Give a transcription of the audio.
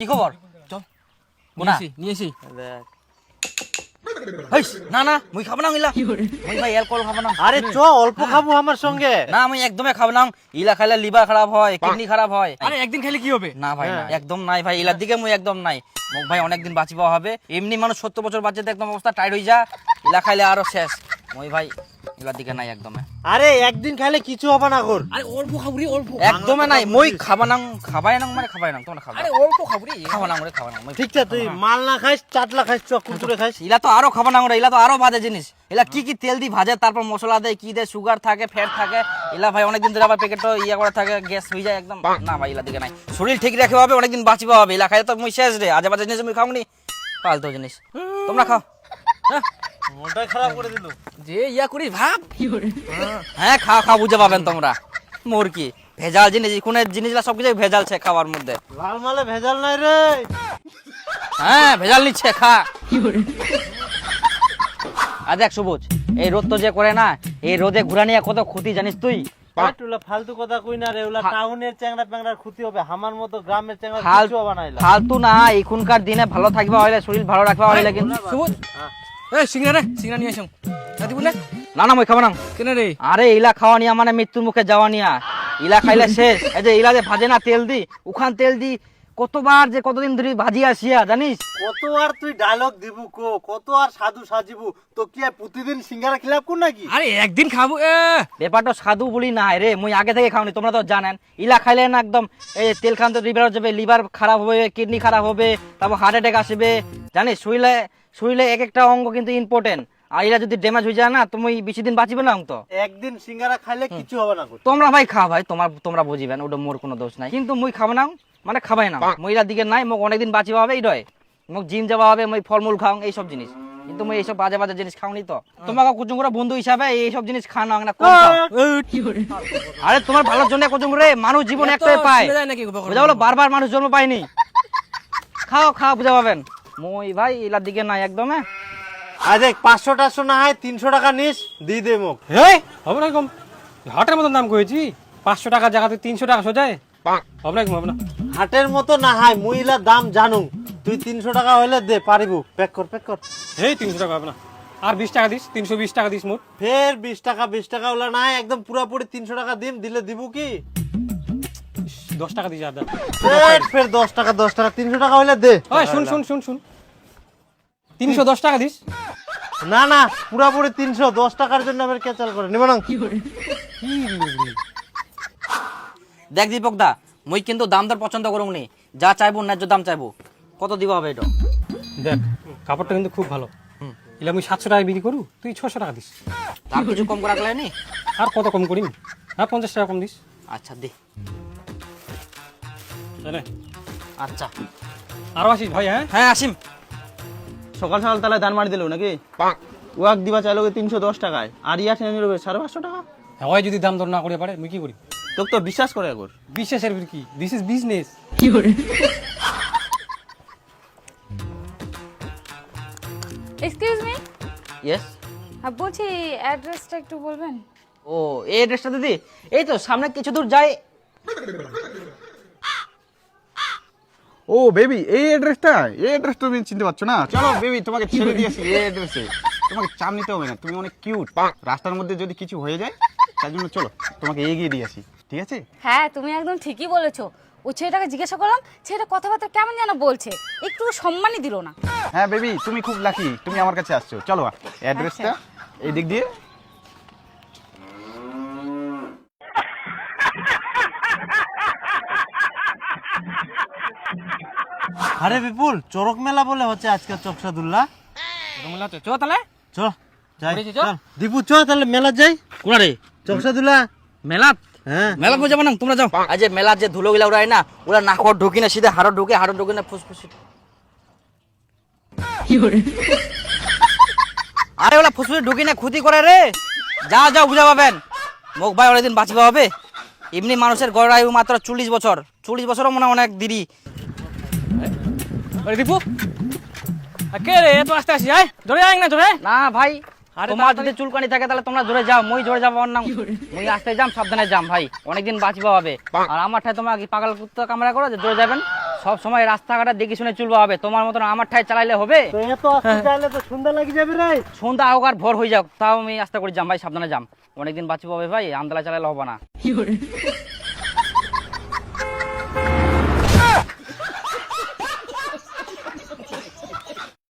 কি খবর? চল। কোনা? নিয়ে এসি নিয়ে এসি হেই, না না মুই খাব না ইলা মুই ভাই অ্যালকোহল খাব না। আরে চ অল্প খাব আমার সঙ্গে। না আমি একদমই খাব না। ইলা খাইলে লিভার খারাপ হয় কিডনি খারাপ হয়। আরে একদিন খেলে কি হবে? না ভাই না একদম নাই ভাই। ইলার দিকে মুই একদম নাই। মোক ভাই অনেকদিন বাঁচিব হবে। এমনি মানুষ সত্তর বছর বাচ্চাতে একদম অবস্থা টাইট হয়ে যা। ইলা খাইলে আরও শেষ। মই ভাই ইলার দিকে নাই একদম। আরে একদিন খাইলে কিছু হবে না কর আরে অল্প খাব রে অল্প। একদমই নাই মই খাবা নাং খাবাই নাং মানে খাবাই নাং তোমরা খাবা। আরে অল্প খাব রে। খাবা নাং রে খাবা নাং মই ঠিক আছে তুই মাল না খাইস চাটলা খাইস চ কুতুরে খাইস। ইলা তো আরও খাবা নাং রে ইলা তো আরও বাজে জিনিস। এলা কি কি তেল দি ভাজে তারপর মশলা দেয় কি দেয় সুগার থাকে ফ্যাট থাকে। এলা ভাই অনেকদিন ধরে আবার প্যাকেট ইয়া করা থাকে গ্যাস হয়ে যায় একদম। না ভাই এলা দিকে নাই। শরীর ঠিক রাখতে হবে অনেকদিন বাঁচিবা হবে। এলা খাইলে তো মুই শেষ রে আজে বাজে জিনিস মুই খাওনি। ফালতু জিনিস। তোমরা খাও। হ্যাঁ, মনটা খারাপ করে দিল। যে ইয়া করি ভাব। হ্যাঁ বুঝে পাবেন তোমরা। মোর কি? ভেজাল জিনিস জিনিসগুলা সব কিছু ভেজাল ছে খাওয়ার মধ্যে। লাল মালে ভেজাল নাই রে। হ্যাঁ ভেজাল নিচ্ছে খা। আর দেখ সবুজ এই রোদ তো যে করে না এই রোদে ঘুরা নিয়ে কত ক্ষতি জানিস তুই? ফালতু কথা কই না রে ওলা টাউনের চ্যাংড়া প্যাংড়ার ক্ষতি হবে আমার মতো গ্রামের চ্যাংড়া ফাল- কিছু হবে না ফালতু না এখনকার দিনে ভালো থাকবে হইলে শরীর ভালো রাখবে হইলে কিন্তু সবুজ এই সিঙ্গা রে সিঙ্গা নিয়ে আসুন। দাদি বলে না না মই খাব না। কেন রে? আরে ইলা খাওয়া নিয়া মানে মৃত্যুর মুখে যাওয়া নিয়া। ইলা খাইলে শেষ। এই যে ইলা যে ভাজে না তেল দি উখান তেল দি কতবার যে কতদিন ধরে ভাজি আসিয়া জানিস? কত আর তুই ডায়লগ দিবু কো কত আর সাধু সাজিবু? তো কি আর প্রতিদিন সিঙ্গারা খিলাপ কর নাকি? আরে একদিন খাব এ। ব্যাপারটা সাধু বলি না রে মুই আগে থেকে খাওনি তোমরা তো জানেন। ইলা খাইলে না একদম এই তেল খান তো লিভার যাবে লিভার খারাপ হবে কিডনি খারাপ হবে তারপর হার্ট অ্যাটাক আসবে। জানিস শরীরে শরীরে এক একটা অঙ্গ কিন্তু ইম্পর্টেন্ট আর ইলা যদি ড্যামেজ হয়ে যায় না তুমি বেশি দিন বাঁচিবে না তো একদিন সিঙ্গারা খাইলে কিছু হবে না তোমরা ভাই খাও ভাই তোমার তোমরা বুঝিবেন ওটা মোর কোনো দোষ নাই। কিন্তু মুই খাব না মানে খাবাই না। মহিলার দিকে নাই মোক অনেকদিন বাঁচিবা হবে এইটাই। মোক জিম যাওয়া হবে মই ফলমূল খাও এইসব জিনিস। কিন্তু মই এইসব বাজে বাজে জিনিস খাওনি তো। তোমাকে কুচুম করে বন্ধু হিসাবে এইসব জিনিস খানো না কম খাও। আরে তোমার ভালোর জন্য কুচুম রে মানুষ জীবন একটাই পায়। বুঝা বলো বারবার মানুষ জন্ম পায়নি। খাও খাও বুঝা পাবেন। মই ভাই এলার দিকে নাই একদম। আর দেখ পাঁচশো টাশো না হয় তিনশো টাকা নিস দিয়ে দে মোক। হেই হবে না কম। হাটের মতন দাম করেছি পাঁচশো টাকা জায়গাতে তিনশো টাকা সোজায়। হবে না কম হবে না। হাটের মতো না হয় মহিলা দাম জানু তুই তিনশো টাকা হইলে দে পারিবু। প্যাক কর প্যাক কর। হেই তিনশো টাকা হবে না। আর বিশ টাকা দিস তিনশো বিশ টাকা দিস মোট। ফের বিশ টাকা বিশ টাকা ওলা না হয় একদম পুরাপুরি তিনশো টাকা দিম দিলে দিবু কি? দশ টাকা দিস আর ফের ফের দশ টাকা দশ টাকা তিনশো টাকা হইলে দে। শুন শুন শুন শুন। তিনশো দশ টাকা দিস। না না পুরাপুরি তিনশো দশ টাকার জন্য আমার ক্যাচাল করে? নিব না? দেখ দীপক দা মই কিন্তু দাম দর পছন্দ করুন নি। যা চাইব ন্যায্য দাম চাইব। কত দিব হবে এটা? দেখ কাপড়টা কিন্তু খুব ভালো। এলে আমি সাতশো টাকা বিক্রি করু তুই ছশো টাকা দিস। তার কিছু কম করা গেলে নি? আর কত কম করিম? হ্যাঁ পঞ্চাশ টাকা কম দিস। আচ্ছা দে। আচ্ছা। আরও আসিস ভাই হ্যাঁ? হ্যাঁ আসিম। সকাল সকাল তাহলে দান মারি দিল নাকি? ওয়াক দিবা চাইলো তিনশো দশ টাকায়। আর ইয়া টেনে নিল সাড়ে পাঁচশো টাকা? হ্যাঁ ওই যদি দাম দর না করে পারে মুই কি করি? তোকে তো বিশ্বাস করে একবার। বিশ্বাসের কি? This is business excuse me yes হ্যাঁ বলছি অ্যাড্রেসটা একটু বলবেন? ও এই অ্যাড্রেসটা দিদি এই তো সামনে কিছু দূর যাই। ও বেবি এই অ্যাড্রেসটা এই অ্যাড্রেস তুমি চিনতে পারছ না? চলো বেবি তোমাকে ছেড়ে দিয়েছি এই অ্যাড্রেসে তোমাকে চাপ নিতে হবে না তুমি অনেক কিউট রাস্তার মধ্যে যদি কিছু হয়ে যায় তার জন্য চলো তোমাকে এগিয়ে দিয়ে আসি। ঠিক আছে? হ্যাঁ তুমি একদম ঠিকই বলেছ। ওই ছেলেটাকে জিজ্ঞাসা করলাম ছেলেটা কথাবার্তা কেমন যেন বলছে। একটু সম্মানই দিল না। হ্যাঁ বেবি তুমি খুব লাকি তুমি আমার কাছে আসছো। চলো অ্যাড্রেসটা এই দিক দিয়ে। আরে বিপুল চরক মেলা বলে হচ্ছে আজকে চকসাদুল্লাহ। চ তাহলে। চ যাই করেছি, চ। চল। দীপু চ তাহলে মেলা যাই। কোনা রে? চকসাদুল্লাহ। মেলাত হ্যাঁ। মেলা যাব না? তোমরা যাও। আজ যে মেলার যে ধুলো গিলা উড়ায় না ওরা নাকর ঢুকি না সিধে হাড় ঢুকে হাড় ঢুকে না ফুসফুসি আরে ওরা ফুসফুসি ঢুকি না ক্ষতি করে রে। যা যাও বুঝা পাবেন। মোক ভাই অনেকদিন বাঁচিবা হবে। এমনি মানুষের গড় আয়ু মাত্র চল্লিশ বছর। চল্লিশ বছরও মনে হয় অনেক দেরি। আরে দীপু। কে রে? এত আস্তে আসি আয়। ধরে আয় না ধরে না ভাই আরে তোমার যদি চুলকানি থাকে তাহলে তোমরা জোরে যাও মই জোরে যাব না মই আসতে যাম সাবধানে যাম ভাই অনেকদিন বাঁচিবা হবে। আর আমার ঠাই তোমার কি পাগল কুত্তা কামড়া করো যে জোরে যাবেন? সব সময় রাস্তাঘাটে দেখে শুনে চলবে হবে। তোমার মতন আমার ঠাই চালাইলে হবে? তো এত তো সন্ধ্যা লাগি যাবে রে। সন্ধ্যা হোক আর ভোর হয়ে যাক তাও আমি আস্তে করে যাম ভাই সাবধানে যাম। অনেকদিন বাঁচবো হবে ভাই আন্দালা চালাইলে হবে না।